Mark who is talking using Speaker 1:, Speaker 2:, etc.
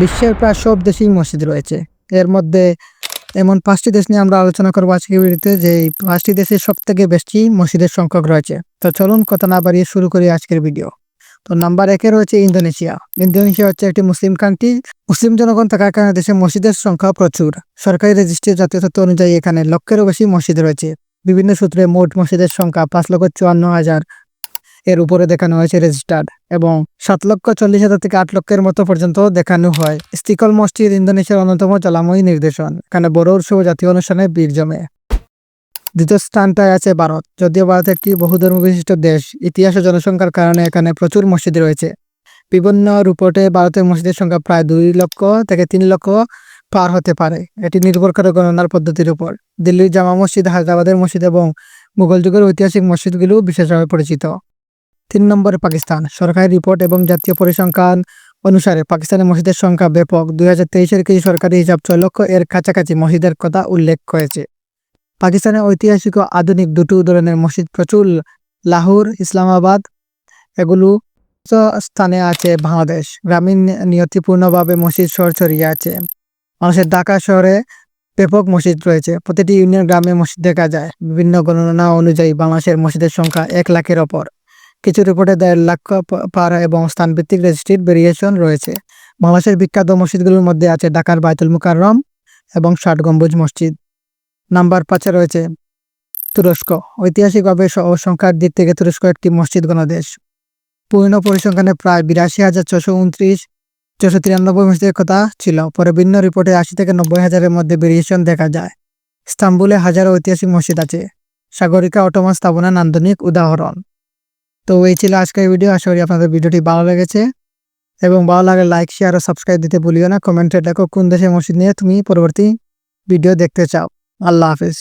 Speaker 1: বিশ্বের প্রায় সব দেশেই মসজিদ রয়েছে। এর মধ্যে এমন পাঁচটি দেশ নিয়ে আমরা আলোচনা করব আজকের ভিডিওতে, যে এই পাঁচটি দেশে সব থেকে বেশি মসজিদের সংখ্যক রয়েছে। তো চলুন কথা না বাড়িয়ে শুরু করি আজকের ভিডিও। তো নাম্বার একে রয়েছে ইন্দোনেশিয়া। ইন্দোনেশিয়া হচ্ছে একটি মুসলিম কান্ট্রি মুসলিম জনগণ থাকার কারণে দেশে মসজিদের সংখ্যা প্রচুর। সরকারি রেজিস্ট্রির জাতীয় তথ্য অনুযায়ী এখানে লক্ষেরও বেশি মসজিদ রয়েছে। বিভিন্ন সূত্রে মোট মসজিদের সংখ্যা পাঁচ লক্ষ চুয়ান্ন হাজার এর উপরে দেখানো হয়েছে রেজিস্টার্ড এবং সাত লক্ষ চল্লিশ হাজার থেকে আট লক্ষের মতো পর্যন্ত দেখানো হয়। স্তিকল মসজিদ ইন্দোনেশিয়ার অন্যতম জলাময়ী নির্দেশন, এখানে বড় উৎসব জাতীয় অনুষ্ঠানে বীর জমে। দ্বিতীয় স্থানটায় আছে ভারত। যদিও ভারত একটি বহুধর্ম বিশিষ্ট দেশ, ইতিহাস ও জনসংখ্যার কারণে এখানে প্রচুর মসজিদ রয়েছে। বিভিন্ন রিপোর্টে ভারতের মসজিদের সংখ্যা প্রায় দুই লক্ষ থেকে তিন লক্ষ পার হতে পারে। এটি নির্ভর করে গণনার পদ্ধতির উপর। দিল্লির জামা মসজিদ, হায়দ্রাবাদের মসজিদ এবং মুঘল যুগের ঐতিহাসিক মসজিদগুলো বিশেষভাবে পরিচিত। তিন নম্বরে পাকিস্তান। সরকারি রিপোর্ট এবং জাতীয় পরিসংখ্যান অনুসারে পাকিস্তানের মসজিদের সংখ্যা ব্যাপক। দুই হাজার তেইশের কিছু সরকারি হিসাব ছয় লক্ষ এর কাছাকাছি মসজিদের কথা উল্লেখ করেছে। পাকিস্তানের ঐতিহাসিক ও আধুনিক দুটো ধরনের মসজিদ প্রচুর। লাহোর, ইসলামাবাদ, এগুলো স্থানে আছে বাংলাদেশ। গ্রামীণ নিয়তিপূর্ণভাবে মসজিদ শহর ছড়িয়ে আছে। মানুষের ঢাকা শহরে ব্যাপক মসজিদ রয়েছে। প্রতিটি ইউনিয়ন গ্রামে মসজিদ দেখা যায়। বিভিন্ন গণনা অনুযায়ী বাংলাদেশের মসজিদের সংখ্যা এক লাখের ওপর। কিছু রিপোর্টে দেড় লাখ পার এবং স্থানভিত্তিক রেজিস্ট্রির ভেরিয়েশন রয়েছে। বাংলাদেশের বিখ্যাত মসজিদগুলোর মধ্যে আছে ঢাকার বায়তুল মুকাররম এবং ষাট গম্বুজ মসজিদ। নাম্বার পাঁচে রয়েছে তুরস্ক। ঐতিহাসিকভাবে সংখ্যার দিক থেকে তুরস্ক একটি মসজিদ গণদেশ। পূর্ণ পরিসংখ্যানে প্রায় বিরাশি হাজার ছশো উনত্রিশ ছশো তিরানব্বই মসজিদের কথা ছিল। পরে ভিন্ন রিপোর্টে আশি থেকে নব্বই হাজারের মধ্যে ভেরিয়েশন দেখা যায়। ইস্তাম্বুলে হাজারো ঐতিহাসিক মসজিদ আছে। সাগরিকা অটোমান স্থাপনা নান্দনিক উদাহরণ। তো এই ছিল আজকের ভিডিও আশা করি আপনাদের ভিডিওটি ভালো লেগেছে। এবং ভালো লাগলে লাইক শেয়ার ও সাবস্ক্রাইব দিতে ভুলিও না। কমেন্টে দেখো কোন দেশে মসজিদ নিয়ে তুমি পরবর্তী ভিডিও দেখতে চাও। আল্লাহ হাফিজ।